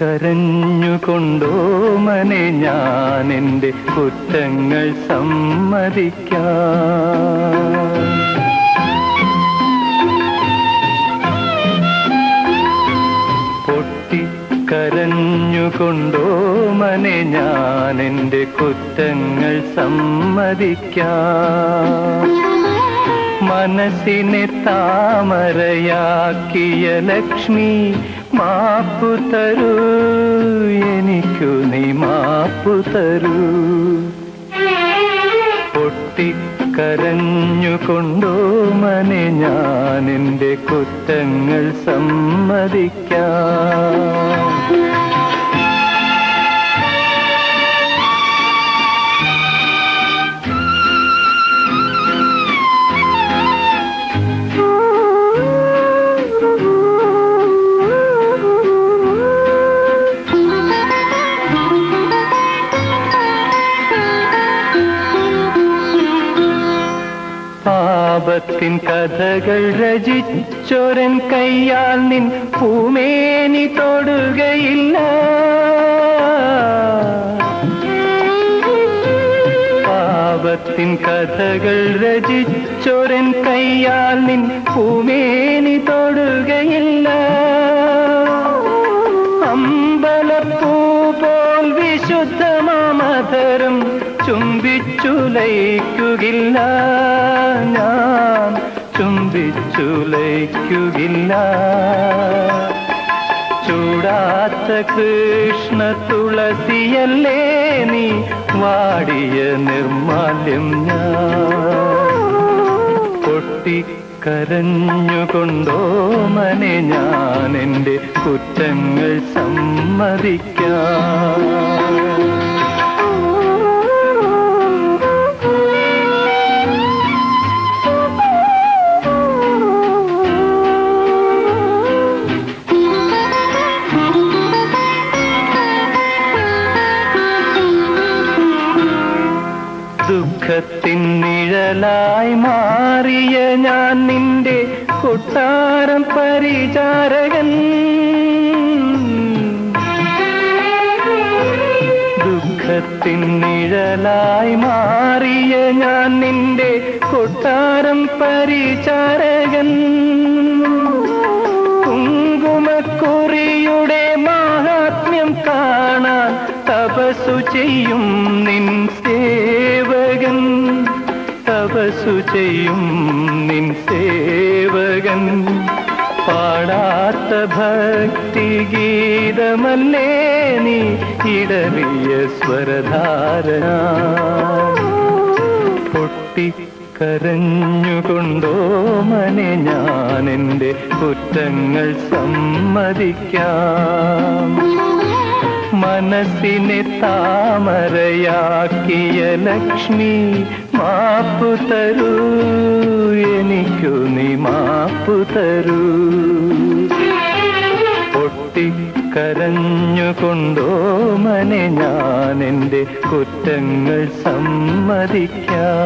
കരഞ്ഞുകൊണ്ടോ മനെ ഞാൻ എന്റെ കുറ്റങ്ങൾ സമ്മതിക്കാം. പൊട്ടി കരഞ്ഞുകൊണ്ടോ മനെ ഞാൻ എന്റെ കുറ്റങ്ങൾ സമ്മതിക്കാം. മനസ്സിനെ താമരയാക്കിയ ലക്ഷ്മി മാപ്പു തരൂ എനിക്കു നീ മാപ്പു തരൂ. പൊട്ടിക്കരഞ്ഞുകൊണ്ടോ മനെ ഞാൻ എന്റെ കുറ്റങ്ങൾ സമ്മതിക്കാം. പാപത്തിൻ കഥകൾ രചിച്ചൊരൻ കയ്യാൽ നിൻ പൂമേനി തൊടുകയില്ല. പാപത്തിൻ കഥകൾ രചിച്ചൊരൻ കയ്യാൽ നിൻ പൂമേനി തൊടുകയില്ല. ചുംബിച്ചുലയ്ക്കുകില്ല. ഞാൻ ചുംബിച്ചുലയ്ക്കുകില്ല. ചൂടാത്ത കൃഷ്ണ തുളസിയല്ലേ നീ വാടിയ നിർമാല്യം ഞാൻ. പൊട്ടിക്കരഞ്ഞുകൊണ്ടോ മനെ ഞാൻ എന്റെ കുറ്റങ്ങൾ സമ്മതിക്കാം. ദുഃഖത്തിൻ നിഴലായി മാറിയ ഞാൻ നിന്റെ കൊട്ടാരം പരിചാരകൻ. ദുഃഖത്തിൻ നിഴലായി മാറിയ ഞാൻ നിന്റെ കൊട്ടാരം പരിചാരകൻ. കുങ്കുമക്കുറിയുടെ മാഹാത്മ്യം കാണാൻ തപസ്സു ചെയ്യും നിൻ തപസ്സു ചെയ്യും നിൻ സേവകൻ. പാടാത്ത ഭക്തി ഗീതമല്ലേ നീ ഇടറിയ സ്വരധാരണ. പൊട്ടിക്കരഞ്ഞുകൊണ്ടോ മനെ ഞാനെന്റെ കുറ്റങ്ങൾ സമ്മതിക്കാം. മനസ്സിനെ താമരയാക്കിയ ലക്ഷ്മി മാപ്പു തരൂ എനിക്കു നീ മാപ്പു തരൂ. പൊട്ടിക്കരഞ്ഞുകൊണ്ടോ മനെ ഞാൻ എന്റെ കുറ്റങ്ങൾ സമ്മതിക്കാം.